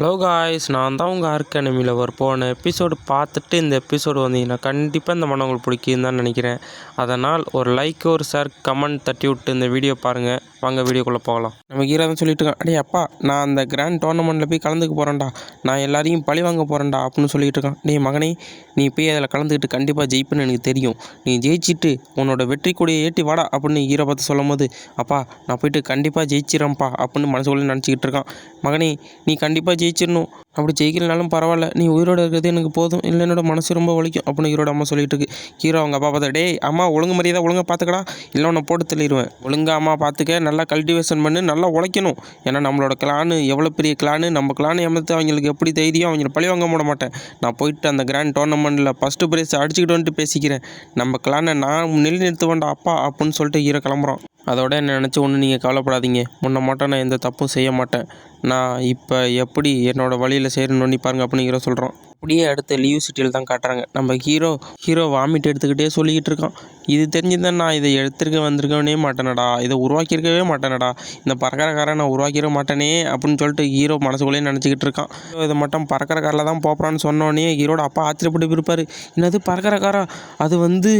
Hello guys நான் தான் உங்கள் ஆர்க் அனிமியில் ஒரு போன எபிசோடு பார்த்துட்டு இந்த எபிசோடு வந்தீங்கன்னா கண்டிப்பாக இந்த மனம் உங்களுக்கு பிடிக்குன்னு தான் நினைக்கிறேன். அதனால் ஒரு லைக் ஒரு ஷேர் கமெண்ட் தட்டி விட்டு இந்த வீடியோ பாருங்கள் வாங்க வீடியோக்குள்ளே போகலாம். நம்ம ஹீரோ தான் சொல்லிட்டு இருக்கான் அடே அப்பா நான் அந்த கிராண்ட் டோர்னமெண்ட்டில் போய் கலந்துக்க போகிறேன்டா நான் எல்லாரையும் பழி வாங்க போகிறேன்டா அப்படின்னு சொல்லிட்டு இருக்கான். டே மகனே நீ போய் அதில் கலந்துக்கிட்டு கண்டிப்பாக ஜெயிப்புன்னு எனக்கு தெரியும். நீ ஜெயிச்சிட்டு உன்னோட வெற்றி கொடியை ஏற்றி வாடா அப்படின்னு ஹீரோ பார்த்து சொல்லும் போது அப்பா நான் போயிட்டு கண்டிப்பாக ஜெயிச்சிடறேன்ப்பா அப்படின்னு மனசுக்குள்ளே நினச்சிக்கிட்டு இருக்கான். மகனே நீ கண்டிப்பாக ஜெயிச்சிடணும். அப்படி ஜெயிக்கலனாலும் பரவாயில்ல. நீ உயிரோடு இருக்கிறது எனக்கு போதும். இல்லை என்னோட மனசு ரொம்ப வலிக்கும் அப்படின்னு ஹீரோட அம்மா சொல்லிட்டு இருக்கு. ஹீரோ அவங்க அப்பா பார்த்தா டே அம்மா ஒழுங்கு மரியாதை ஒழுங்காக பார்த்துக்கடா. இல்லை உன்னை போட்டு தள்ளிடுவேன். ஒழுங்கா அம்மா பார்த்துக்க. நல்லா கல்டிவேஷன் பண்ணி நல்லா உழைக்கணும். ஏன்னா நம்மளோட கிளானு எவ்வளோ பெரிய கிளானு நம்ம கிளான் ஏமாத்து அவங்களுக்கு எப்படி தைரியம்? அவங்கள பழி வாங்க விட மாட்டேன். நான் போயிட்டு அந்த கிராண்ட் டோர்னமெண்ட்டில் ஃபஸ்ட்டு ப்ரைஸ் அடிச்சுக்கிட்டு வந்துட்டு பேசிக்கிறேன். நம்ம கிளானை நான் நிலைநிறுத்துவேன்டா அப்பா அப்படின்னு சொல்லிட்டு ஈர கிளம்புறோம். அதோட என்ன நினச்சி ஒன்றும் நீங்கள் கவலைப்படாதீங்க. முன்ன மாட்டோம் நான் எந்த தப்பும் செய்ய மாட்டேன். நான் இப்போ எப்படி என்னோடய வழியில் செய்கிறேன்னு பாருங்க அப்படின்னு ஹீரோ சொல்கிறோம் அப்படியே அடுத்த லீவ் சிட்டியில் தான் காட்டுறாங்க. நம்ம ஹீரோ ஹீரோ வாமிட் எடுத்துக்கிட்டே சொல்லிக்கிட்டு இருக்கான். இது தெரிஞ்சுதான் நான் இதை எடுத்துருக்க வந்திருக்கவே மாட்டேனடா. இதை உருவாக்கியிருக்கவே மாட்டேனடா. இந்த பறக்கிறக்காரை நான் உருவாக்கிட மாட்டேனே அப்படின்னு சொல்லிட்டு ஹீரோ மனசுக்குள்ளேயே நினச்சிக்கிட்டு இருக்கான். ஹீரோ இதை மட்டும் பறக்கிற காரில் தான் போகிறான்னு சொன்னோடனே ஹீரோட அப்பா ஆச்சரியப்பட்டு இருப்பார். என்னது பறக்கிற காரா அது வந்து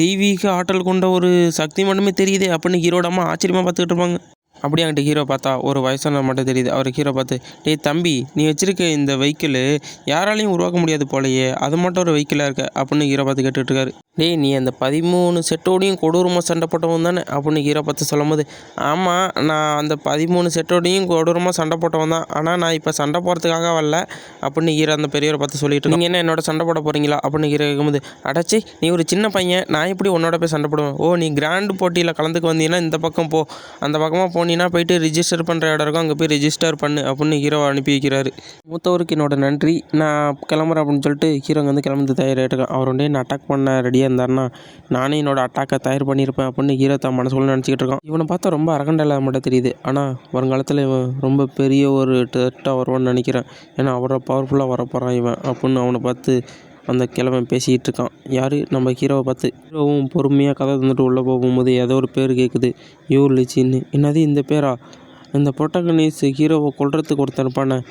தெய்வீக ஆற்றல் கொண்ட ஒரு சக்தி மட்டுமே தெரியுதே அப்படின்னு ஹீரோட அம்மா ஆச்சரியமாக பார்த்துக்கிட்டு இருப்பாங்க. அப்படியே அங்கிட்ட ஹீரோ பார்த்தா ஒரு வயசான மட்டும் தெரியுது. அவர் ஹீரோ பார்த்து டேய் தம்பி நீ வச்சிருக்க இந்த வெஹிக்கிள் யாராலையும் உருவாக்க முடியாது போலையே. அது மட்டும் ஒரு வெஹிக்கிளாக இருக்க. அப்படின்னு ஹீரோ பார்த்து கேட்டுட்டு இருக்காரு. டேய் நீ அந்த பதிமூணு செட்டோடையும் கொடூரமாக சண்டை போட்டவன் தானே? அப்படின்னு ஹீரோ பார்த்து சொல்லும் போது ஆமாம் நான் அந்த பதிமூணு செட்டோடையும் கொடூரமாக சண்டை போட்டவன் தான். ஆனால் நான் இப்போ சண்டை போகிறதுக்காக வரல. அப்படின்னு ஹீரோ அந்த பெரியவரை பார்த்து சொல்லிட்டு நீங்கள் என்ன என்னோட சண்டை போட போகிறீங்களா அப்படின்னு ஹீரோ கேட்கும்போது அடச்சி நீ ஒரு சின்ன பையன். நான் எப்படி உன்னோட போய் சண்டை போடுவேன்? ஓ நீ கிராண்ட் போட்டியில் கலந்துக்கு வந்தீங்கன்னா இந்த பக்கம் போ. அந்த பக்கமாக நீனா போயிட்டு ரிஜிஸ்டர் பண்ணுற இடம் இருக்கும் அங்கே போய் ரிஜிஸ்டர் பண்ணு அப்படின்னு ஹீரோ அனுப்பி வைக்கிறாரு. மூத்தவருக்கு என்னோட நன்றி. நான் கிளம்புறேன் அப்படின்னு சொல்லிட்டு ஹீரோங்க வந்து கிளம்புறது தயாராகிட்டு அவர் வந்து என்ன அட்டாக் பண்ண ரெடியாக இருந்தாருன்னா நானே என்னோட அட்டாக்கை தயார் பண்ணியிருப்பேன் அப்படின்னு ஹீரோ தான் மனசுக்குள்ள நினச்சிக்கிட்டு இருக்கான். இவனை பார்த்தா ரொம்ப அரகண்டல மட்டும் தெரியுது. ஆனால் வருங்காலத்தில் இவன் ரொம்ப பெரிய ஒரு டெட்டாக வருவான்னு நினைக்கிறேன். ஏன்னா அவரை பவர்ஃபுல்லாக வரப்போகிறான் இவன் அப்படின்னு அவனை பார்த்து அந்த கிழவன் பேசிக்கிட்டு இருக்கான் யார்? நம்ம ஹீரோவை பார்த்து ஹீரோவும் பொறுமையாக கதை தந்துட்டு உள்ளே போகும்போது ஏதோ ஒரு பேர் கேட்குது. யூ லிச்சின்னு என்னது இந்த பேரா? இந்த புரோட்டகனிஸ் ஹீரோவை கொள்றதுக்கு ஒருத்தன்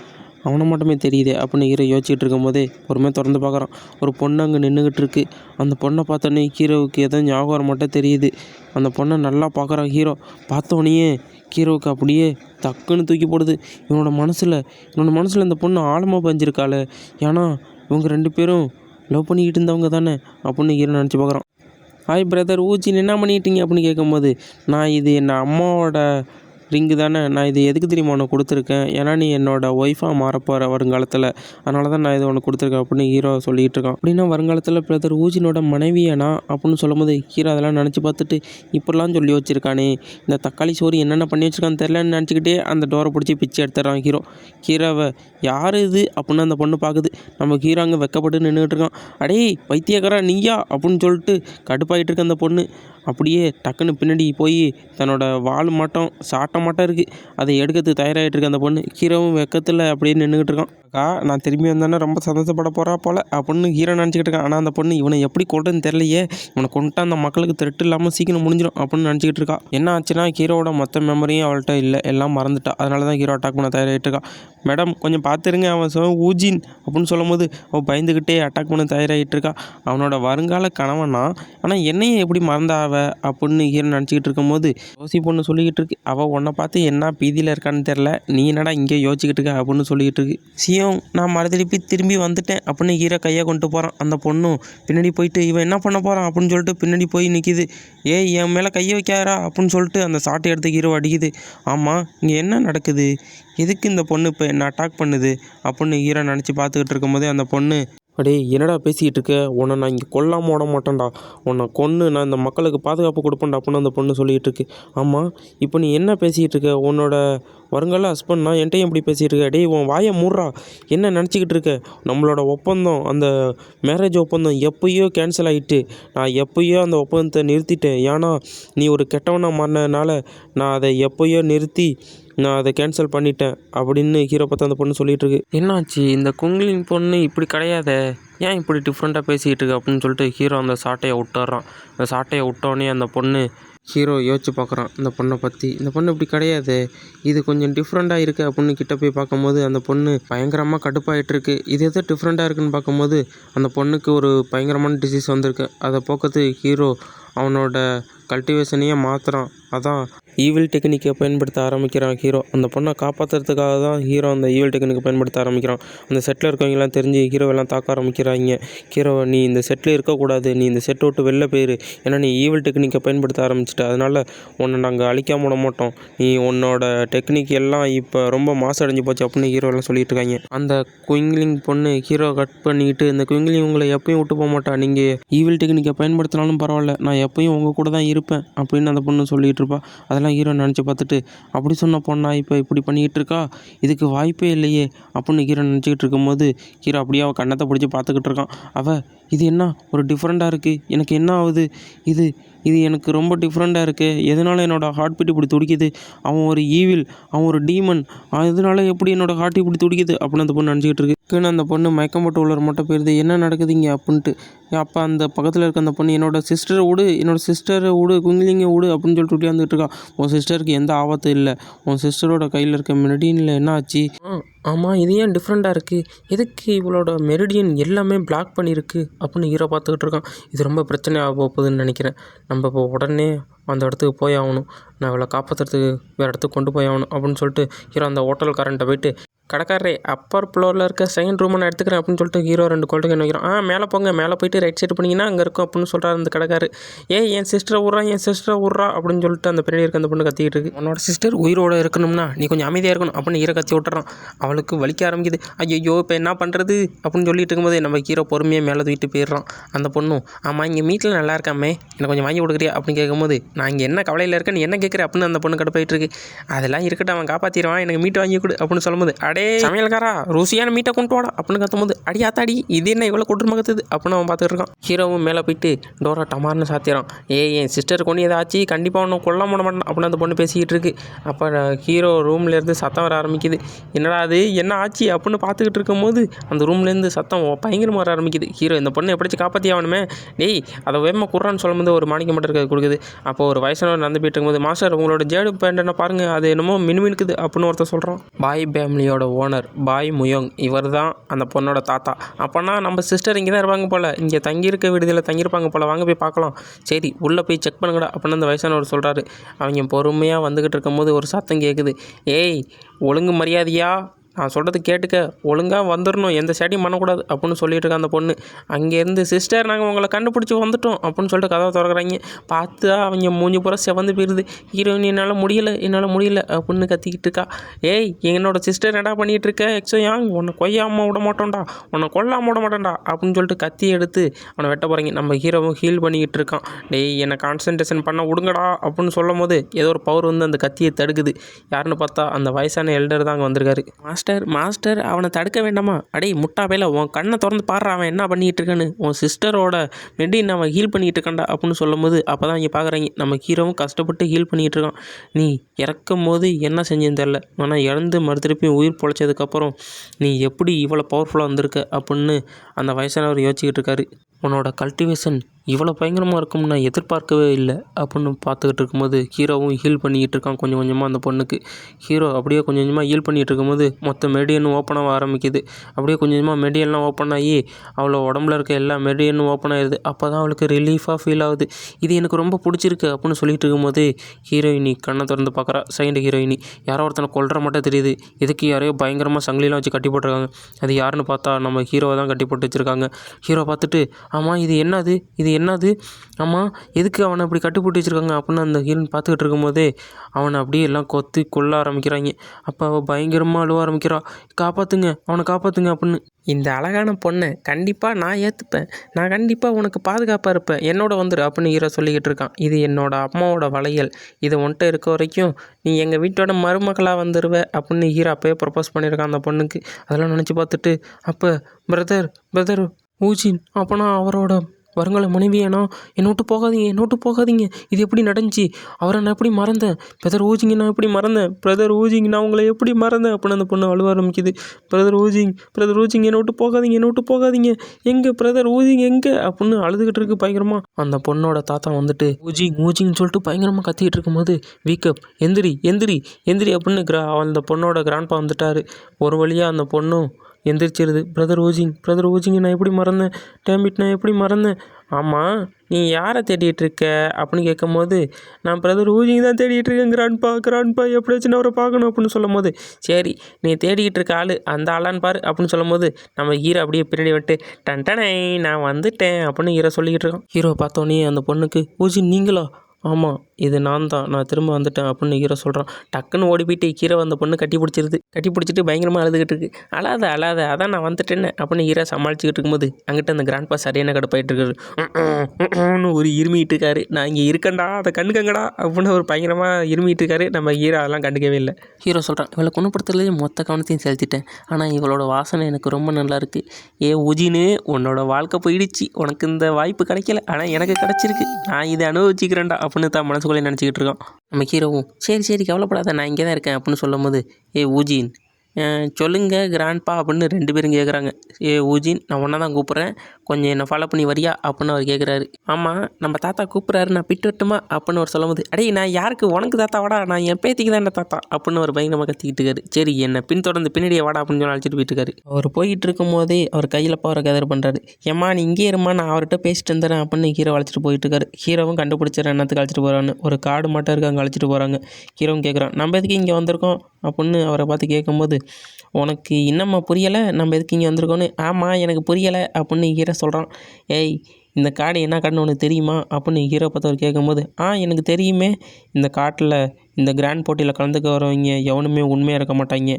அவனை மட்டுமே தெரியுதே அப்படின்னு ஹீரோ யோசிச்சுட்டு இருக்கும்போதே பொறுமையாக திறந்து பார்க்குறான். ஒரு பொண்ணு அங்கே நின்றுக்கிட்டு இருக்கு அந்த பொண்ணை பார்த்தோன்னே ஹீரோவுக்கு ஏதோ ஞாபகம் மட்டும் தெரியுது. அந்த பொண்ணை நல்லா பார்க்குறான் ஹீரோ. பார்த்தோன்னே ஹீரோவுக்கு அப்படியே டக்குன்னு தூக்கி போடுது. இவனோட மனசில் இவனோட மனசில் இந்த பொண்ணு ஆழமாக பஞ்சிருக்காள் ஏன்னா இவங்க ரெண்டு பேரும் லவ் பண்ணிக்கிட்டு இருந்தவங்க தானே? அப்படின்னு ஹீரோ நினச்சி பார்க்குறான். ஹாய் பிரதர் ஊச்சின்னு என்ன பண்ணிட்டீங்க அப்படின்னு கேட்கும்போது நான் இது என் அம்மாவோட ரிங்கு தானே? நான் இது எதுக்கு தெரியுமா உனக்கு கொடுத்துருக்கேன்? ஏன்னா நீ என்னோட ஒய்ஃபாக மாறப்போகிற வருங்காலத்தில். அதனால தான் நான் இது உனக்கு கொடுத்துருக்கேன் அப்படின்னு ஹீரோ சொல்லிகிட்டு இருக்கான். அப்படின்னா வருங்காலத்தில் பிரதர் ஊஜினோட மனைவியானா? அப்படின்னு சொல்லும்போது ஹீரோ அதெல்லாம் நினச்சி பார்த்துட்டு இப்படிலாம் சொல்லி வச்சுருக்கானே. இந்த தக்காளி சோறு என்னென்ன பண்ணி வச்சுருக்கான்னு தெரிலன்னு நினச்சிக்கிட்டே அந்த டோரை பிடிச்சி பிச்சு எடுத்துறான் ஹீரோ. ஹீரோவை யார் இது? அப்படின்னு அந்த பொண்ணு பார்க்குது. நம்ம ஹீரோ அங்கே வெக்கப்பட்டு நின்றுட்டு இருக்கான். அடே வைத்தியக்காரா நீயா? அப்படின்னு சொல்லிட்டு கடுப்பாகிட்டு இருக்க அந்த பொண்ணு. அப்படியே டக்குன்னு பின்னாடி போய் தன்னோட வால் மாட்டம் சாட்ட மாட்டம் இருக்குது அதை எடுக்கிறதுக்கு தயாராகிட்டு இருக்க அந்த பொண்ணு. ஹீரோவும் வெக்கத்தில் அப்படியே நின்றுக்கிட்டு இருக்கான். அக்கா நான் திரும்பி வந்தோன்னே ரொம்ப சந்தோஷப்பட போகிறா போல். அப்படின்னு ஹீரோ நினச்சிக்கிட்டு இருக்கான் ஆனால் அந்த பொண்ணு இவனை எப்படி கொண்டுன்னு தெரியலையே. இவனை கொண்டுட்டா அந்த மக்களுக்கு திருட்டு இல்லாமல் சீக்கிரம் முடிஞ்சிடும் அப்படின்னு நினச்சிக்கிட்டு இருக்கா. என்ன ஆச்சுன்னா ஹீரோவோட மொத்த மெமரியும் அவள்கிட்ட இல்லை. எல்லாம் மறந்துட்டா. அதனால தான் ஹீரோ அட்டாக் பண்ண தயாராகிட்டு இருக்கா. மேடம் கொஞ்சம் பார்த்துருங்க. அவன் சொ ஊஜின் அப்படின்னு சொல்லும் போது அவள் பயந்துக்கிட்டே அட்டாக் பண்ண தயாராகிட்டு இருக்கா. அவனோட வருங்கால கணவனா? ஆனால் என்னையே எப்படி மறந்தாவ அப்படின்னு ஹீரோ நினச்சிக்கிட்டு இருக்கும்போது யோசி பொண்ணு சொல்லிக்கிட்டு இருக்கு. அவள் உன்னை பார்த்து என்ன பீதியில் இருக்கான்னு தெரில நீ என்னடா இங்கே யோசிச்சுக்கிட்டு இருக்க? அப்படின்னு சொல்லிக்கிட்டு இருக்கு. சியோங் நான் மறுதிருப்பி திரும்பி வந்துட்டேன் அப்படின்னு ஹீரோ கையை கொண்டு போகிறான் அந்த பொண்ணும் பின்னாடி போயிட்டு இவன் என்ன பண்ண போகிறான் அப்படின்னு சொல்லிட்டு பின்னாடி போய் நிற்கிது ஏய் என் மேலே கையை வைக்காரா அப்படின்னு சொல்லிட்டு அந்த சாட்டை எடுத்து ஹீரோ அடிக்குது. ஆமாம் இங்கே என்ன நடக்குது? எதுக்கு இந்த பொண்ணு இப்போ என்ன அட்டாக் பண்ணுது? அப்படின்னு ஹீரோ நினச்சி பார்த்துக்கிட்டு இருக்கும்போதே அந்த பொண்ணு அடே என்னடா பேசிக்கிட்டு இருக்க உன்னை நான் இங்கே கொல்லாமல் ஓட மாட்டேன்டா. உன்னை கொன்று நான் இந்த மக்களுக்கு பாதுகாப்பு கொடுப்பேன்டா அப்படின்னு அந்த பொண்ணு சொல்லிகிட்டு இருக்கு ஆமாம் இப்போ நீ என்ன பேசிக்கிட்டு இருக்க உன்னோட வருங்கால ஹஸ்பண்ட்னா என்கிட்டையும் எப்படி இப்படி பேசிகிட்டு இருக்க டேய் உன் வாயை மூடுறா. என்ன நினச்சிக்கிட்டு இருக்க நம்மளோட ஒப்பந்தம் அந்த மேரேஜ் ஒப்பந்தம் எப்பயோ கேன்சல் ஆகிட்டு நான் எப்பயோ அந்த ஒப்பந்தத்தை நிறுத்திட்டேன். ஏன்னா நீ ஒரு கெட்டவனாக மாறினதுனால நான் அதை எப்பயோ நிறுத்தி நான் அதை கேன்சல் பண்ணிட்டேன் அப்படின்னு ஹீரோ பார்த்து அந்த பொண்ணு சொல்லிட்டு இருக்கு. என்னாச்சு? இந்த குங்கிலின் பொண்ணு இப்படி கிடையாதே. ஏன் இப்படி டிஃப்ரெண்ட்டாக பேசிக்கிட்டு இருக்கு அப்படின்னு சொல்லிட்டு ஹீரோ அந்த சாட்டையை விட்டுறான். அந்த சாட்டையை விட்டோடனே அந்த பொண்ணு ஹீரோ யோசிச்சு பார்க்குறான். இந்த பொண்ணை பற்றி இந்த பொண்ணு இப்படி கிடையாது. இது கொஞ்சம் டிஃப்ரெண்ட்டாக இருக்குது அப்படின்னு கிட்ட போய் பார்க்கும்போது அந்த பொண்ணு பயங்கரமாக கடுப்பாயிட்டு இருக்கு. இது எதோ டிஃப்ரெண்ட்டாக இருக்குன்னு பார்க்கும்போது அந்த பொண்ணுக்கு ஒரு பயங்கரமான டிசீஸ் வந்திருக்கு. அதை போக்கிறது ஹீரோ அவனோட கல்டிவேஷனையே மாற்றுறான் அதான் ஈவில் டெக்னிக்கை பயன்படுத்த ஆரம்பிக்கிறான் ஹீரோ அந்த பொண்ணை காப்பாற்றுறதுக்காக தான் ஹீரோ அந்த ஈவில் டெக்னிக்கை பயன்படுத்த ஆரம்பிக்கிறான். அந்த செட்டில் இருக்கவங்கலாம் தெரிஞ்சு ஹீரோவெல்லாம் தாக்க ஆரம்பிக்கிறாங்க. ஹீரோ நீ இந்த செட்டில் இருக்கக்கூடாது. நீ இந்த செட்டை விட்டு வெளில போயிரு. ஏன்னா நீ ஈவில் டெக்னிக்கை பயன்படுத்த ஆரம்பிச்சிட்ட. அதனால் உன்னை நாங்கள் அழிக்காம விட மாட்டோம். நீ உன்னோட டெக்னிக் எல்லாம் இப்போ ரொம்ப மாசடைஞ்சு போச்சு அப்படின்னு ஹீரோலாம் சொல்லிட்டு இருக்காங்க. அந்த குயிங்லிங் பொண்ணு ஹீரோ கட் பண்ணிக்கிட்டு இந்த குயிங்லிங் உங்களை எப்பயும் விட்டு போக மாட்டா. நீங்கள் ஈவில் டெக்னிக்கை பயன்படுத்தினாலும் பரவாயில்ல. நான் எப்பயும் உங்கள் கூட தான் இருப்பேன் அப்படின்னு அந்த பொண்ணு சொல்லிகிட்டு இருப்பா. அதெல்லாம் ஹீரோ நினச்சி பார்த்துட்டு அப்படி சொன்ன பொண்ணா இப்போ இப்படி பண்ணிக்கிட்டு இருக்கா? இதுக்கு வாய்ப்பே இல்லையே அப்படின்னு ஹீரோ நினச்சிக்கிட்டு இருக்கும்போது ஹீரோ அப்படியே அவள் கண்ணத்தை பிடிச்சி பார்த்துக்கிட்டு இருக்கான். அவள் இது என்ன? ஒரு டிஃப்ரெண்ட்டாக இருக்குது எனக்கு என்ன ஆகுது? இது இது எனக்கு ரொம்ப டிஃப்ரெண்ட்டாக இருக்குது எதனால என்னோடய ஹார்ட் பீட் இப்படி துடிக்குது? அவன் ஒரு ஈவில் அவன் ஒரு டீமன் அதனால எப்படி என்னோடய ஹார்ட் இப்படி துடிக்குது? அப்படின்னு அந்த பொண்ணு நினச்சிக்கிட்டு இருக்கு. அந்த பொண்ணு மயக்கம் போட்டு உள்ளார மட்டும் போயிருது. என்ன நடக்குதுங்க அப்படின்ட்டு. அப்போ அந்த பக்கத்தில் இருக்க அந்த பொண்ணு என்னோட சிஸ்டரை விடு என்னோட சிஸ்டரை விடு குங்கிலிங்க விடு அப்படின்னு சொல்லிட்டு உட்காந்துட்டு இருக்கா. உன் சிஸ்டருக்கு எந்த ஆபத்தும் இல்லை. உன் சிஸ்டரோட கையில் இருக்க மெடினில் என்ன ஆச்சு? ஆமாம் இது ஏன் டிஃப்ரெண்ட்டாக இருக்குது எதுக்கு இவளோட மெரிடியன் எல்லாமே பிளாக் பண்ணியிருக்கு? அப்படின்னு ஹீரோ பார்த்துக்கிட்டு இருக்கான். இது ரொம்ப பிரச்சனை ஆக போகுதுன்னு நினைக்கிறேன். நம்ம இப்போ உடனே அந்த இடத்துக்கு போய் ஆகணும். நான் இவளை காப்பாற்றுறதுக்கு வேறு இடத்துக்கு கொண்டு போய் ஆகணும் அப்படின்னு சொல்லிட்டு ஹீரோ அந்த ஹோட்டல்காரன்ட்ட போய்ட்டு கடைக்காரரே அப்பர் ஃப்ளோரில் இருக்க செகண்ட் ரூமை நான் எடுத்துக்கிறேன் அப்படின்னு சொல்லிட்டு ஹீரோ ரெண்டு கோல்டு கேன் வைக்கிறோம் ஆ மேலே போங்க மேலே போயிட்டு ரைட் சைடு பண்ணிங்கன்னா அங்கே இருக்கும் அப்படின்னு சொல்கிறாரு அந்த கடைக்காரு ஏ என் சிஸ்டரை விட்றா என் சிஸ்டரை விட்றா அப்படின்னு சொல்லிட்டு அந்த பின்னாடி இருக்க அந்த பொண்ணு கத்திக்கிட்டு இருக்கு. உன்னோட சிஸ்டர் உயிரோடு இருக்கணும்னா நீ கொஞ்சம் அமைதியாக இருக்கணும் அப்படின்னு ஹீரோ கத்தி விட்டுறான். அவளுக்கு வலிக்க ஆரம்பிக்குது. ஐயோ இப்போ என்ன பண்ணுறது அப்படின்னு சொல்லிட்டு இருக்கும்போது நம்ம ஹீரோ பொறுமையாக மேலே தூக்கிட்டு போயிடுறான். அந்த பொண்ணும் ஆமாம் இங்கே மீட்டில் நல்லா இருக்காமே எனக்கு கொஞ்சம் வாங்கி கொடுக்குறியா அப்படின்னு கேட்கும்போது நான் இங்கே என்ன கவலையில் இருக்கேன் நீ என்ன கேட்குற அப்படின்னு அந்த பொண்ணு கடுப்பாயிட்டு இருக்கு. அதெல்லாம் இருக்கட்டும் அவன் காப்பாற்றிடுவான் எனக்கு மீட் வாங்கி கொடு அப்படின்னு சொல்லும்போது அடே சமையல்காரா ருசியான மீட்டை கொண்டு வாடா. அப்படின்னு கத்தும்போது அடி ஆத்தாடி இது என்ன இவ்வளோ கொட்டுமா கத்துது? அப்படின்னு அவன் பார்த்துட்டு இருக்கான். ஹீரோவும் மேலே போயிட்டு டோரா டமார்னு சாத்திரான் ஏய் என் சிஸ்டர் கொண்டு ஏதாச்சு கண்டிப்பாக ஒன்றும் கொல்ல மாட மாட்டான் அப்படின்னு அந்த பொண்ணு பேசிக்கிட்டு இருக்கு. அப்போ ஹீரோ ரூம்லேருந்து சத்தம் வர ஆரம்பிக்குது. என்னடா அது? என்ன ஆச்சு? அப்படின்னு பார்த்துக்கிட்டு இருக்கும்போது அந்த ரூம்லேருந்து சத்தம் பயங்கரமாக வர ஆரம்பிக்குது. ஹீரோ இந்த பொண்ணை எப்படிச்சு காப்பாற்றி ஆகணுமே. டேய் அதை வேகமாக குர்றான்னு சொல்லும்போது ஒரு மாணிக்க மட்டும் இருக்க கொடுக்குது. அப்போ ஒரு வயசானவர் நடந்து போயிட்டு இருக்கும்போது மாஸ்டர் உங்களோட ஜேடு பேண்ட் என்ன பாருங்கள் அது என்னமோ மினுமினுக்குது அப்படின்னு ஒருத்தர் சொல்கிறான் பாய் ஃபேமிலியோட ஓனர் பாய் முயோங். இவர் தான் அந்த பொண்ணோட தாத்தா. அப்போனா நம்ம சிஸ்டர் இங்கே தான் இருப்பாங்க போல். இங்கே தங்கியிருக்க விடுதியில் தங்கியிருப்பாங்க போல். வாங்க போய் பார்க்கலாம். சரி உள்ளே போய் செக் பண்ணுங்கடா அப்படின்னு அந்த வயசானவர் சொல்கிறாரு அவங்க பொறுமையாக வந்துக்கிட்டு இருக்கும்போது ஒரு சத்தம் கேட்குது ஏய் ஒழுங்கு மரியாதையா? நான் சொல்கிறது கேட்டுக்க. ஒழுங்காக வந்துடணும் எந்த சேட்டையும் பண்ணக்கூடாது. அப்படின்னு சொல்லிட்டு இருக்க அந்த பொண்ணு. அங்கேருந்து சிஸ்டர் நாங்கள் உங்களை கண்டுபிடிச்சி வந்துட்டோம். அப்படின்னு சொல்லிட்டு கதவை திறக்கிறாங்க. பார்த்து அவங்க மூஞ்சி பூரா செவந்து போயிடுது ஹீரோயின் என்னால் முடியலை என்னால் முடியல அப்படின்னு கத்திக்கிட்டு இருக்கா. ஏய் என்னோட சிஸ்டர் என்னடா பண்ணிகிட்டு இருக்க எக்ஸோ யாங் உன்னை கொய்யாமல் விட மாட்டோம்டா. உன்னை கொல்லாமல் விட மாட்டோம்டா அப்படின்னு சொல்லிட்டு கத்தி எடுத்து அவனை வெட்ட போகிறீங்க நம்ம ஹீரோவும் ஹீல் பண்ணிக்கிட்டு இருக்கான். டேய் என்னை கான்சன்ட்ரேஷன் பண்ண விடுங்கடா. அப்படின்னு சொல்லும் போது ஏதோ ஒரு பவர் வந்து அந்த கத்தியை தடுக்குது. யாருன்னு பார்த்தா அந்த வயசான எல்டர் தான் அங்கே வந்திருக்காரு. மாஸ்டர் மாஸ்டர் அவனை தடுக்க வேண்டாமா? அடே முட்டாவேல உன் கண்ணை திறந்து பாடுற அவன் என்ன பண்ணிகிட்டு இருக்கான்னு. உன் சிஸ்டரோட மெண்டின் அவன் ஹீல் பண்ணிகிட்டு இருக்கான்டா அப்படின்னு சொல்லும்போது அப்போ தான் இங்கே பார்க்குறாங்க நம்ம ஹீரோவும் கஷ்டப்பட்டு ஹீல் பண்ணிகிட்டு இருக்கான். நீ இறக்கும் போது என்ன செஞ்சேன்னு தெரில ஆனால் இறந்து மறுதிருப்பி உயிர் பொழைச்சதுக்கப்புறம் நீ எப்படி இவ்வளோ பவர்ஃபுல்லாக வந்திருக்க அப்படின்னு அந்த வயசானவர் யோசிச்சுக்கிட்டு இருக்காரு. உன்னோட கல்டிவேஷன் இவ்வளோ பயங்கரமாக இருக்கும்னு நான் எதிர்பார்க்கவே இல்லை அப்படின்னு பார்த்துக்கிட்டு இருக்கும்போது ஹீரோவும் ஹீல் பண்ணிக்கிட்டு இருக்கான் கொஞ்சம் கொஞ்சமாக அந்த பொண்ணுக்கு. ஹீரோ அப்படியே கொஞ்சம் கொஞ்சமாக ஹீல் பண்ணிகிட்டு இருக்கும்போது மொத்த மெடியனும் ஓப்பன் ஆக ஆரம்பிக்குது. அப்படியே கொஞ்சம் கொஞ்சமாக மெடியன்லாம் ஓப்பன் ஆகி அவளோ உடம்புல இருக்க எல்லா மெடியனும் ஓப்பன் ஆயிடுது அப்போ தான் அவளுக்கு ரிலீஃபாக ஃபீல் ஆகுது. இது எனக்கு ரொம்ப பிடிச்சிருக்கு அப்படின்னு சொல்லிட்டு இருக்கும்போது ஹீரோயினி கண்ணை திறந்து பார்க்குறா. செகண்ட் ஹீரோயினி யாரோ ஒருத்தனை கொல்ற மட்டும் தெரியுது. இதுக்கு யாரையோ பயங்கரமாக சங்கிலிலாம் வச்சு கட்டி போட்டிருக்காங்க. அது யாருன்னு பார்த்தா நம்ம ஹீரோவை தான் கட்டி போட்டு வச்சுருக்காங்க. ஹீரோ பார்த்துட்டு ஆமாம் இது என்னது? இது என்னது? ஆமாம் எதுக்கு அவனை இப்படி கட்டுப்பட்டு வச்சுருக்காங்க அப்படின்னு அந்த ஹீரோயின் பார்த்துக்கிட்டு இருக்கும்போதே அவனை அப்படியே எல்லாம் கொத்தி கொல்ல ஆரம்பிக்கிறாங்க. அப்போ அவள் பயங்கரமாக அழுவ ஆரம்பிக்கிறா. காப்பாற்றுங்க அவனை காப்பாற்றுங்க அப்படின்னு. இந்த அழகான பொண்ணை கண்டிப்பாக நான் ஏற்றுப்பேன் நான் கண்டிப்பாக உனக்கு பாதுகாப்பாக இருப்பேன். என்னோட வந்துடு அப்படின்னு ஹீரோ சொல்லிக்கிட்டு இருக்கான். இது என்னோட அம்மாவோட வளையல். இது ஒன்ட்ட இருக்க வரைக்கும் நீ எங்கள் வீட்டோட மருமகளாக வந்துடுவ அப்படின்னு ஹீரோ அப்போயே ப்ரப்போஸ் பண்ணியிருக்கான் அந்த பொண்ணுக்கு. அதெல்லாம் நினச்சி பார்த்துட்டு அப்போ பிரதர் பிரதர் ஊஜின் அப்போனா அவரோட வருங்கால மனைவியானா என்னை விட்டு போகாதீங்க என்னை விட்டு போகாதீங்க. இது எப்படி நடந்துச்சு? அவரை நான் எப்படி மறந்தேன்? பிரதர் ஊஜிங்க நான் எப்படி மறந்தேன்? பிரதர் ஊஜிங் நான் உங்களை எப்படி மறந்தேன்? அப்படின்னு அந்த பொண்ணு அழுவ ஆரம்பிக்குது. பிரதர் ஊஜிங் பிரதர் ஊஜிங் என்னை விட்டு போகாதீங்க என்னை விட்டு போகாதீங்க. எங்கே பிரதர் ஊஜிங் எங்கே? அப்படின்னு அழுதுகிட்டு இருக்கு பயங்கரமாக அந்த பொண்ணோட தாத்தா வந்துட்டு ஊஜிங் ஊஜிங்னு சொல்லிட்டு பயங்கரமாக கத்திக்கிட்டு இருக்கும்போது வீக்கப் எந்திரி எந்திரி எந்திரி அப்படின்னு கிரா அந்த பொண்ணோட கிராண்ட்பா வந்துட்டார். ஒரு வழியாக அந்த பொண்ணும் எந்திரிச்சிருது. பிரதர் ஓஜிங் பிரதர் ஓஜிங் நான் எப்படி மறந்தேன்? டேம்பிட் நான் எப்படி மறந்தேன்? ஆமாம் நீ யாரை தேடிட்டு இருக்க? அப்படின்னு கேட்கும்போது நான் பிரதர் ஊஜிங் தான் தேடிட்டு இருக்கேன் கிராண்ட்பா கிராண்ட்பா எப்படியாச்சும் நான் அவரை பார்க்கணும் அப்படின்னு சொல்லும் போது சரி நீ தேடிக்கிட்டு இருக்க ஆள் அந்த ஆளான்னு பாரு அப்படின்னு சொல்லும் போது நம்ம ஹீரோ அப்படியே பின்னாடி விட்டு டன்டனை நான் வந்துட்டேன் அப்படின்னு ஹீரோ சொல்லிக்கிட்டு இருக்கோம் ஹீரோ பார்த்தோன்னே அந்த பொண்ணுக்கு ஊஜி நீங்களா? ஆமாம் இது நான் தான் நான் திரும்ப வந்துட்டேன் அப்படின்னு ஹீரோ சொல்கிறான் டக்குன்னு ஓடி போயிட்டு ஹீரோ வந்த பொண்ணு கட்டி பிடிச்சிருது. கட்டி பிடிச்சிட்டு பயங்கரமாக அழுதுகிட்டு இருக்கு. அழாத அழாத அதான் நான் வந்துட்டேன்னு அப்படின்னு ஹீரோ சமாளிச்சுக்கிட்டு இருக்கும்போது அங்கிட்ட அந்த கிராண்ட் பா சரியான கடுப்பாயிட்டு இருக்காரு. ஒரு இருமிட்டு இருக்காரு. நான் இங்கே இருக்கேன்டா அதை கண்டுக்கங்கடா அப்படின்னு ஒரு பயங்கரமாக இருமிட்டு இருக்காரு. நம்ம ஹீரோ அதெல்லாம் கண்டுக்கவே இல்லை. ஹீரோ சொல்கிறான் இவளை குணப்படுத்துறதுலேயே மொத்த கவனத்தையும் செலுத்திட்டேன். ஆனால் இவளோட வாசனை எனக்கு ரொம்ப நல்லா இருக்கு. ஏ உஜினு உன்னோட வாழ்க்கை போயிடுச்சு. உனக்கு இந்த வாய்ப்பு கிடைக்கல. ஆனால் எனக்கு கிடச்சிருக்கு. நான் இதை அனுபவிச்சுக்கிறேன்டா அப்படின்னு தான் மனசு மனசுக்குள்ளே நினச்சிக்கிட்டு இருக்கான் நம்ம ஹீரோவும் சரி சரி கவலைப்படாத நான் இங்கே தான் இருக்கேன் அப்படின்னு சொல்லும்போது ஏ ஊஜின் சொல்லுங்க கிராண்ட்பா அப்படின்னு ரெண்டு பேரும் கேட்குறாங்க ஏ ஊஜின் நான் ஒன்றா தான் கூப்பிட்றேன். கொஞ்சம் என்னை ஃபாலோ பண்ணி வரியா? அப்படின்னு அவர் கேட்குறாரு ஆமாம் நம்ம தாத்தா கூப்பிட்றாரு நான் பிட்டு விட்டுமா அப்படின்னு அவர் சொல்லும்போது அடே நான் யாருக்கு? உனக்கு தாத்தா வாடா? நான் என் பேத்திக்கு தான் என்ன தாத்தா? அப்படின்னு அவர் பயங்கரமாக கத்திக்கிட்டு இருக்காரு. சரி என்னை பின்தொடர்ந்து பின்னாடியே வாடா அப்படின்னு சொல்லி அழைச்சிட்டு போயிட்டு இருக்காரு. அவர் போயிட்டு இருக்கும் போதே அவர் கையில் பவரை கதர் பண்ணுறாரு ஏம்மா நீ இங்கே இருமா நான் அவர்கிட்ட பேசிட்டு வந்துடுறேன் அப்படின்னு ஹீரோ அழைச்சிட்டு போயிட்டு இருக்காரு. ஹீரோவும் கண்டுபிடிச்சிடறேன் என்னத்துக்கு அழைச்சிட்டு போகிறான்னு ஒரு காடு மட்டும் இருக்கு அங்கே அழைச்சிட்டு போகிறாங்க ஹீரோவும் கேட்குறான் நம்ம எதுக்கு இங்கே வந்திருக்கோம்? அப்படின்னு அவரை பார்த்து கேட்கும்போது உனக்கு இன்னமா புரியலை? நம்ம எதுக்கு இங்கே வந்திருக்கோன்னு ஆமாம் எனக்கு புரியலை அப்படின்னு ஹீரோ சொல்கிறான் ஏய் இந்த காடு என்ன காடுன்னு உனக்கு தெரியுமா? அப்படின்னு ஹீரோ பார்த்தவர் கேட்கும்போது ஆ எனக்கு தெரியுமே. இந்த காட்டில் இந்த கிராண்ட் போட்டியில் கலந்துக்க வரவங்க எவனுமே உண்மையாக இருக்க மாட்டாங்க.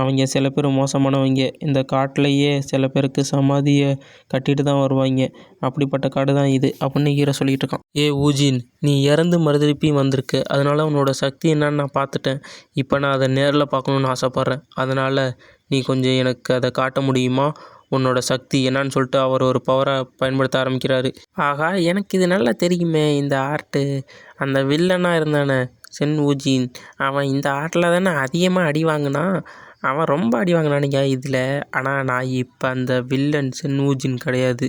அவங்க சில பேர் மோசமானவங்க. இந்த காட்டிலையே சில பேருக்கு சமாதியை கட்டிட்டு தான் வருவாங்க. அப்படிப்பட்ட காடு தான் இது அப்படின்னு ஹீரோ சொல்லிகிட்டு இருக்கான். ஏ ஊஜின் நீ இறந்து மறுதிருப்பி வந்திருக்கு. அதனால் உன்னோட சக்தி என்னன்னு நான் பார்த்துட்டேன். இப்போ நான் அதை நேரில் பார்க்கணுன்னு ஆசைப்பட்றேன். அதனால் நீ கொஞ்சம் எனக்கு அதை காட்ட முடியுமா? உன்னோட சக்தி என்னன்னு சொல்லிட்டு அவர் ஒரு பவரை பயன்படுத்த ஆரம்பிக்கிறாரு. ஆகா எனக்கு இது நல்லா தெரியுமே இந்த ஆர்ட்டு அந்த வில்லனாக இருந்தானே சென் ஊஜின். அவன் இந்த ஆர்ட்டில் தானே அதிகமாக அடி வாங்கினான். அவன் ரொம்ப அடி வாங்கினானுங்க இதில். ஆனால் நான் இப்போ அந்த வில்லன் சென் ஊஜின் கிடையாது.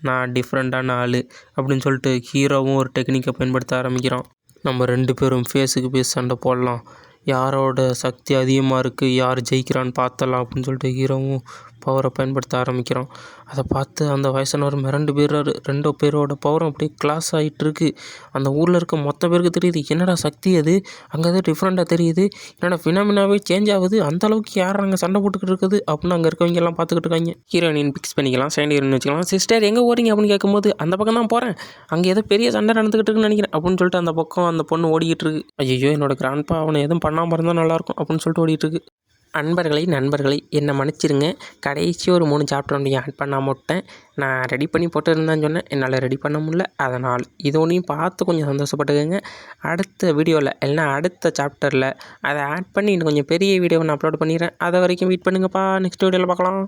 நான் டிஃப்ரெண்ட்டான ஆள் அப்படின்னு சொல்லிட்டு ஹீரோவும் ஒரு டெக்னிக்கை பயன்படுத்த ஆரம்பிக்கிறான். நம்ம ரெண்டு பேரும் ஃபேஸுக்கு ஃபேஸ் சண்டை போடலாம். யாரோட சக்தி அதிகமாக இருக்குது யார் ஜெயிக்கிறான்னு பார்த்தலாம் அப்படின்னு சொல்லிட்டு ஹீரோவும் பவரை பயன்படுத்த ஆரம்பிக்கிறான். அதை பார்த்து அந்த வயசானவர் மிரண்டு போயிடுறாரு. ரெண்டு பேரோட பவரும் அப்படியே கிளாஸ் ஆகிட்டுருக்கு அந்த ஊரில் இருக்க மொத்த பேருக்கு தெரியுது என்னடா சக்தி அது? அங்கே எதோ டிஃப்ரெண்ட்டாக தெரியுது. என்னடா ஃபினாமினாவே சேஞ்ச் ஆகுது? அந்த அளவுக்கு யார் அங்கே சண்டை போட்டுக்கிட்டு இருக்குது? அப்படின்னு அங்கே இருக்கவங்க எல்லாம் பார்த்துக்கிட்டு இருக்காங்க. ஹீரோயின் பிக்ஸ் பண்ணிக்கலாம் செகண்ட் ஹீரோயின் வச்சுக்கலாம். சிஸ்டர் எங்கே ஓடுறீங்க? அப்படின்னு கேட்கும்போது அந்த பக்கம் தான் போகிறேன் அங்கே ஏதோ பெரிய சண்டை நடந்துக்கிட்டு இருக்குன்னு நினைக்கிறேன் அப்படின்னு சொல்லிட்டு அந்த பக்கம் அந்த பொண்ணு ஓடிக்கிட்டு இருக்கு. ஐயோ என்னோட கிராண்ட்பா அவனை எதுவும் பண்ணாமல் இருந்தால் நல்லாயிருக்கும் அப்படின்னு சொல்லிட்டு ஓடிட்டு இருக்கு. அன்பர்களை நண்பர்களை என்னை மன்னிச்சிருங்க. கடைசி ஒரு மூணு சாப்டர் ஒன்று ஆட் பண்ணாமல் விட்டேன். நான் ரெடி பண்ணி போட்டுருந்தேன்னு சொன்னேன். என்னால் ரெடி பண்ண முடியல. அதனால் இது பார்த்து கொஞ்சம் சந்தோஷப்பட்டுக்கோங்க. அடுத்த வீடியோவில் இல்லைனா அடுத்த சாப்டரில் அதை ஆட் பண்ணி இன்னும் கொஞ்சம் பெரிய வீடியோ நான் அப்லோட் பண்ணிடுறேன். அதை வரைக்கும் வெயிட் பண்ணுங்கப்பா. நெக்ஸ்ட் வீடியோவில் பார்க்கலாம்.